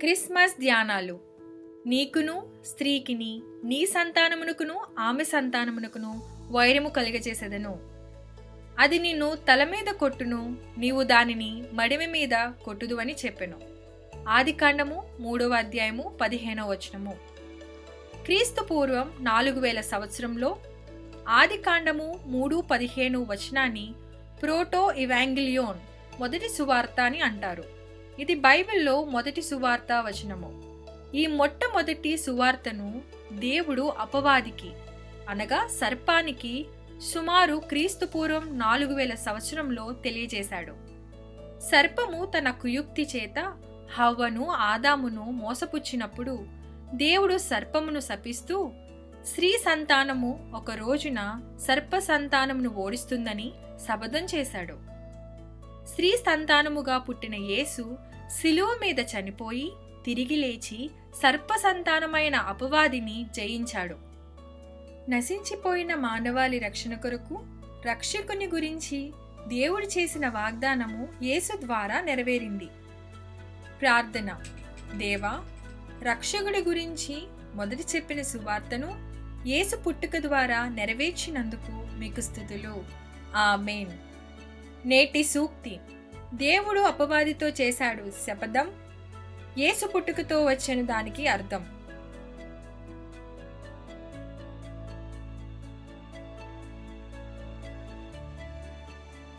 Christmas ధ్యానాలు. నీకును స్త్రీకిని నీ సంతానమునకును ఆమె సంతానమునకును వైరము కలుగజేసేదను. అది నిన్ను తల మీద కొట్టును నీవు దానిని మడిమి మీద కొట్టుదు అని చెప్పెను. ఆది కాండము మూడవ అధ్యాయము పదిహేనవ వచనము. క్రీస్తు పూర్వం నాలుగు వేల సంవత్సరంలో ఆది కాండము మూడు పదిహేను వచనాన్ని ప్రోటో ఇవాంగిలియోన్ మొదటి సువార్త అని అంటారు. ఇది బైబిల్లో మొదటి సువార్త వచనము. ఈ మొట్టమొదటి సువార్తను దేవుడు అపవాదికి అనగా సర్పానికి సుమారు క్రీస్తు పూర్వం నాలుగు వేల సంవత్సరంలో తెలియజేశాడు. సర్పము తన కుయుక్తి చేత హవ్వను ఆదామును మోసపుచ్చినప్పుడు దేవుడు సర్పమును శపిస్తూ స్త్రీ సంతానము ఒక రోజున సర్ప సంతానమును ఓడిస్తుందని శపథం చేశాడు. స్త్రీ సంతానముగా పుట్టిన యేసు శిలువ మీద చనిపోయి తిరిగి లేచి సర్పసంతానమైన అపవాదిని జయించాడు. నశించిపోయిన మానవాళి రక్షణ కొరకు రక్షకుని గురించి దేవుడు చేసిన వాగ్దానము యేసు ద్వారా నెరవేరింది. ప్రార్థన. దేవా రక్షకుడి గురించి మొదటి చెప్పిన సువార్తను యేసు పుట్టుక ద్వారా నెరవేర్చినందుకు మీకు స్థుతులు. ఆమెన్. నేటి సూక్తి. దేవుడు అపవాదితో చేశాడు శపథం. యేసు పుట్టుకతో వచ్చిన దానికి అర్థం.